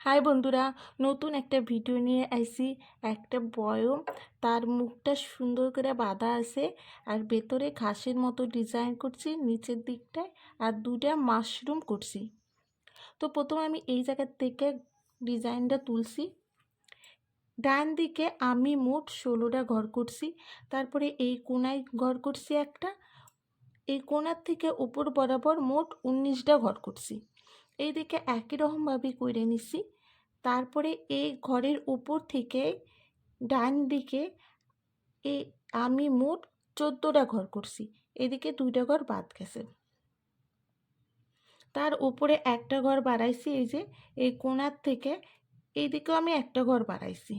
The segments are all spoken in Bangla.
হাই বন্ধুরা, নতুন একটা ভিডিও নিয়ে আইছি একটা বয়ম, তার মুখটা সুন্দর করে বাঁধা আছে আর ভেতরে ঘাসের মতো ডিজাইন করছি, নিচের দিকটায় আর দুটা মাশরুম করছি। তো প্রথমে আমি এই জায়গার থেকে ডিজাইনটা তুলছি। ডান দিকে আমি মোট ষোলোটা ঘর করছি। তারপরে এই কোনায় ঘর করছি একটা। এই কোনার থেকে উপর বরাবর মোট উনিশটা ঘর করছি। এইদিকে একই রকমভাবে করে নিছি। তারপরে এই ঘরের উপর থেকে ডান দিকে এই আমি মোট চোদ্দোটা ঘর করছি। এদিকে দুইটা ঘর বাদ গেছে। তার উপরে একটা ঘর বাড়াইছি এই যে, এই কোণার থেকে এইদিকেও আমি একটা ঘর বাড়াইছি।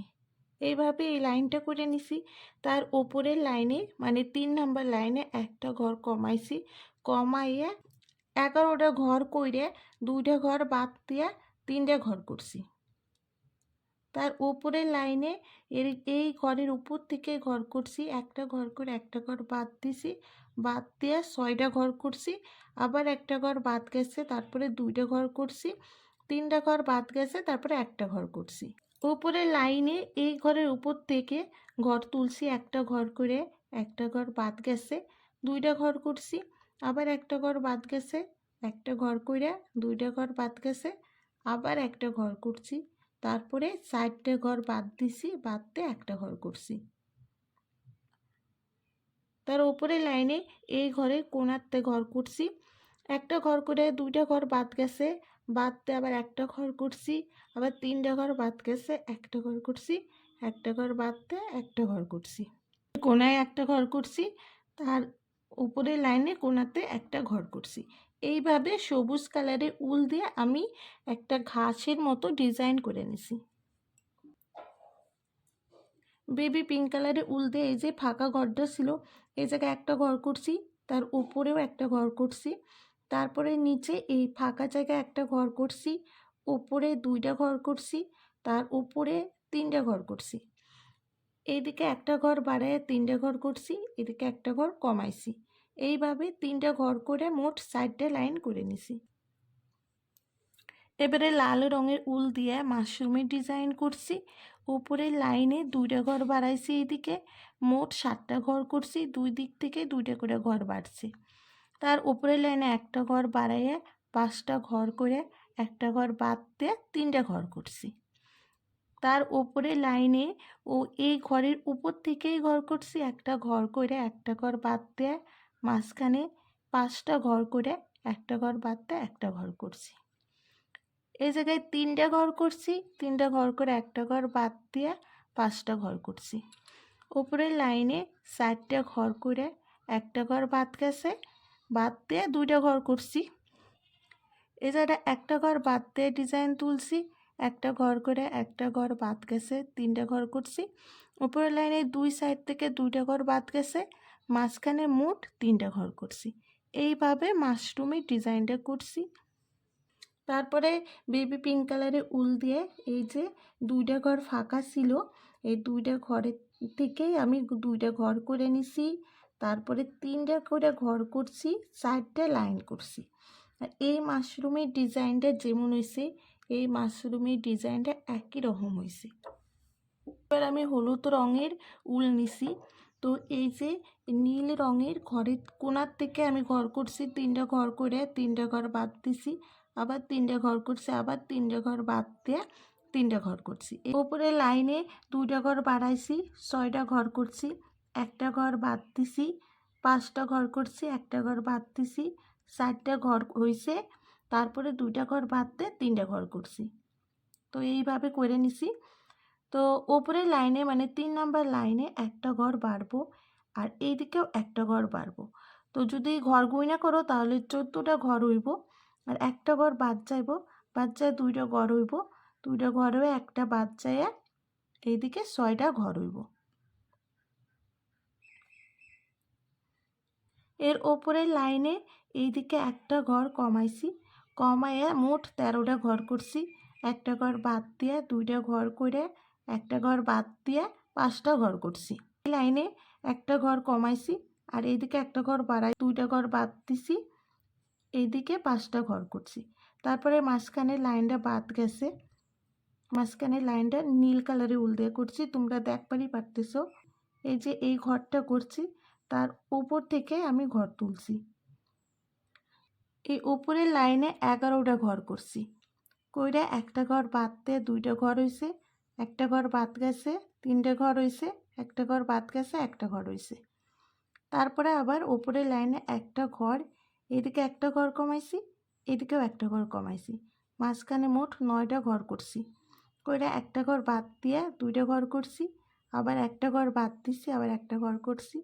এইভাবে এই লাইনটা করে নিছি। তার উপরের লাইনে মানে তিন নাম্বার লাইনে একটা ঘর কমাইছি। কমাইয়া এগারোটা ঘর কইরে দুইটা ঘর বাদ দিয়ে তিনটা ঘর করছি। তার উপরের লাইনে এর এই ঘরের উপর থেকে ঘর করছি, একটা ঘর করে একটা ঘর বাদ দিছি, বাদ দিয়ে ছয়টা ঘর করছি, আবার একটা ঘর বাদ গেছে, তারপরে দুইটা ঘর করছি তিনটা ঘর বাদ গেছে, তারপরে একটা ঘর করছি। উপরের লাইনে এই ঘরের উপর থেকে ঘর তুলছি, একটা ঘর করে একটা ঘর বাদ গেছে দুইটা ঘর করছি আবার একটা ঘর বাদ গেছে একটা ঘর কইরা দুইটা ঘর বাদ গেছে আবার একটা ঘর করছি তারপরে চারটে ঘর বাদ দিছি বাদ দিয়ে একটা ঘর করছি তার উপরে লাইনে এই ঘরে কোনাতে ঘর করছি একটা ঘর করে দুইটা ঘর বাদ গেছে বাদ দিয়ে আবার একটা ঘর করছি আবার তিনটা ঘর বাদ গেছে একটা ঘর করছি একটা ঘর বাদ দিয়ে একটা ঘর করছি কোনায় একটা ঘর করছি তার উপরের লাইনে কোনাতে একটা ঘর করছি। এইভাবে সবুজ কালারের উল দিয়ে আমি একটা ঘাসের মতো ডিজাইন করে নিছি। বেবি পিঙ্ক কালারের উল দিয়ে এই যে ফাঁকা ঘরটা ছিল, এই জায়গায় একটা ঘর করছি, তার উপরেও একটা ঘর করছি, তারপরে নিচে এই ফাঁকা জায়গায় একটা ঘর করছি, উপরে দুইটা ঘর করছি, তার উপরে তিনটা ঘর করছি। এইদিকে একটা ঘর বাড়ায় তিনটা ঘর করছি, এদিকে একটা ঘর কমাইছি। এইভাবে তিনটা ঘর করে মোট চারটে লাইন করে নিছি। এবারে লাল রঙের উল দিয়ে মাশরুমের ডিজাইন করছি। উপরের লাইনে দুইটা ঘর বাড়াইছি এইদিকে, মোট সাতটা ঘর করছি, দুই দিক থেকে দুইটা করে ঘর বাড়ছে। তার উপরের লাইনে একটা ঘর বাড়াইয়ে পাঁচটা ঘর করে একটা ঘর বাদ দিয়ে তিনটা ঘর করছি। তার উপরে লাইনে ও এই ঘরের উপর থেকেই ঘর করছি, একটা ঘর করে একটা ঘর বাদ দিয়ে মাঝখানে পাঁচটা ঘর করে একটা ঘর বাদ দিয়ে একটা ঘর করছি। এই জায়গায় তিনটা ঘর করছি, তিনটা ঘর করে একটা ঘর বাদ দিয়ে পাঁচটা ঘর করছি। উপরের লাইনে চারটা ঘর করে একটা ঘর বাদ গেছে, বাদ দিয়ে দুইটা ঘর করছি। এই জায়গাটা একটা ঘর বাদ দিয়ে ডিজাইন তুলছি, একটা ঘর করে একটা ঘর বাদ গেছে, তিনটা ঘর করছি। উপরের লাইনে দুই সাইড থেকে দুইটা ঘর বাদ গেছে মাঝখানে মোট তিনটা ঘর করছি। এইভাবে মাশরুমের ডিজাইনটা করছি। তারপরে বেবি পিঙ্ক কালারের উল দিয়ে এই যে দুইটা ঘর ফাঁকা ছিল, এই দুইটা ঘরের থেকেই আমি দুইটা ঘর করে নিছি। তারপরে তিনটা করে ঘর করছি, চারটে লাইন করছি। আর এই মাশরুমের ডিজাইনটা যেমন হয়েছে এই মাশরুমের ডিজাইনটা একই রকম হয়েছে এবার আমি হলুদ রঙের উল নিছি। তো এই যে নীল রঙের ঘরের কোনার থেকে আমি ঘর করছি, তিনটা ঘর করে তিনটা ঘর বাদ দিছি, আবার তিনটা ঘর করছি, আবার তিনটা ঘর বাদ দিয়ে তিনটা ঘর করছি। ওপরে লাইনে দুইটা ঘর বাড়াইছি, ছয়টা ঘর করছি, একটা ঘর বাদ দিছি, পাঁচটা ঘর করছি, একটা ঘর বাদ দিছি, চারটা ঘর হয়েছে তারপরে দুইটা ঘর বাদ দিয়ে তিনটা ঘর করছি। তো এইভাবে করে নিছি। তো ওপরের লাইনে মানে তিন নাম্বার লাইনে একটা ঘর বাড়বো আর এই দিকেও একটা ঘর বাড়বো। তো যদি ঘর গুইনা করো তাহলে চোদ্দোটা ঘর হইব আর একটা ঘর বাদ যাইব, বাদ যায় দুইটা ঘর হইব। দুইটা ঘর হয়ে একটা বাদ যায় এইদিকে ছয়টা ঘর হইব। এর ওপরের লাইনে এইদিকে একটা ঘর কমাইছি, কমাইয়া মোট তেরোটা ঘর করছি। একটা ঘর বাদ দিয়ে দুইটা ঘর করে একটা ঘর বাদ দিয়ে পাঁচটা ঘর করছি। এই লাইনে একটা ঘর কমাইছি আর এইদিকে একটা ঘর বাড়াই, দুইটা ঘর বাদ দিছি, এইদিকে পাঁচটা ঘর করছি। তারপরে মাঝখানে লাইনটা বাদ গেছে। মাঝখানে লাইনটা নীল কালারের উল দিয়ে করছি। তোমরা দেখবারই পারতেছো। এই যে এই ঘরটা করছি, তার উপর থেকে আমি ঘর তুলছি। এই উপরের লাইনে এগারোটা ঘর করছি। কইরা একটা ঘর বাদতে দুইটা ঘর হইছে। একটা ঘর বাদ গেছে তিনটে ঘর হইছে একটা ঘর বাদ গেছে একটা ঘর হইছে তারপরে আবার ওপরের লাইনে একটা ঘর এদিকে একটা ঘর কমাইছি এদিকেও একটা ঘর কমাইছি মাঝখানে মোট নয়টা ঘর করছি কইরা একটা ঘর বাদ দিয়ে দুইটা ঘর করছি আবার একটা ঘর বাদ দিছি আবার একটা ঘর করছি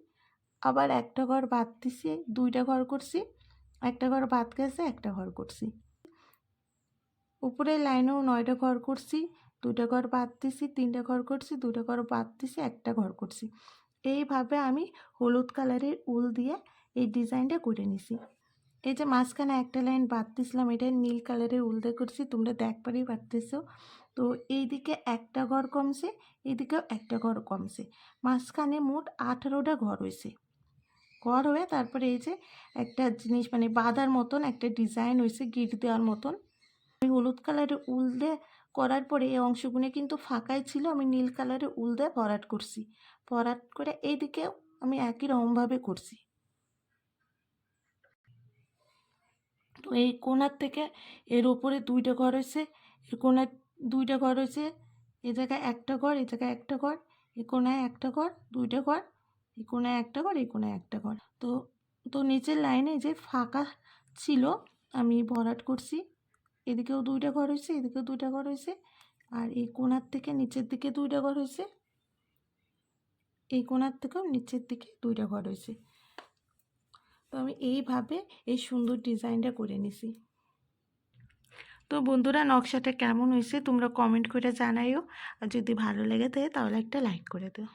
আবার একটা ঘর বাদ দিছি দুইটা ঘর করছি একটা ঘর বাদ গেছে একটা ঘর করছি উপরের লাইনেও নয়টা ঘর করছি দুটা ঘর বাদ দিছি, তিনটা ঘর করছি দুটা ঘর বাদ দিছি, একটা ঘর করছি। এইভাবে আমি হলুদ কালারের উল দিয়ে এই ডিজাইনটা করে নিছি। এই যে মাঝখানে একটা লাইন বাদ দিছিলাম, এটা নীল কালারের উল দিয়ে করছি, তোমরা দেখবারই পারতেছো। তো এইদিকে একটা ঘর কমছে, এইদিকেও একটা ঘর কমছে। মাঝখানে মোট আঠারোটা ঘর হয়েছে ঘর হয়ে তারপরে এই যে একটা জিনিস মানে বাঁধার মতন একটা ডিজাইন হয়েছে গিট দেওয়ার মতন। আমি হলুদ কালারের উল দিয়ে করার পরে এই অংশগুলো কিন্তু ফাঁকাই ছিল। আমি নীল কালারের উল দিয়ে ভরাট করছি। ভরাট করে এইদিকেও আমি একই রকমভাবে করছি। তো এই কোণার থেকে এর ওপরে দুইটা ঘর হয়েছে। এর কোণায় দুইটা ঘর হয়েছে। এ জায়গায় একটা ঘর, এ জায়গায় একটা ঘর, এ কোণায় একটা ঘর, দুইটা ঘর এই কোণায় একটা ঘর এই কোণায় একটা ঘর। তো তো নিচের লাইনে যে ফাঁকা ছিল, আমি ভরাট করছি। এদিকেও দুইটা ঘর হয়েছে, এদিকেও দুইটা ঘর হয়েছে। আর এই কোণার থেকে নিচের দিকে দুইটা ঘর হয়েছে। এই কোণার থেকেও নিচের দিকে দুইটা ঘর হয়েছে। তো আমি এইভাবে এই সুন্দর ডিজাইনটা করে নিছি। তো বন্ধুরা, নকশাটা কেমন হয়েছে তোমরা কমেন্ট করে জানাইও। আর যদি ভালো লেগে থাকে তাহলে একটা লাইক করে দিও।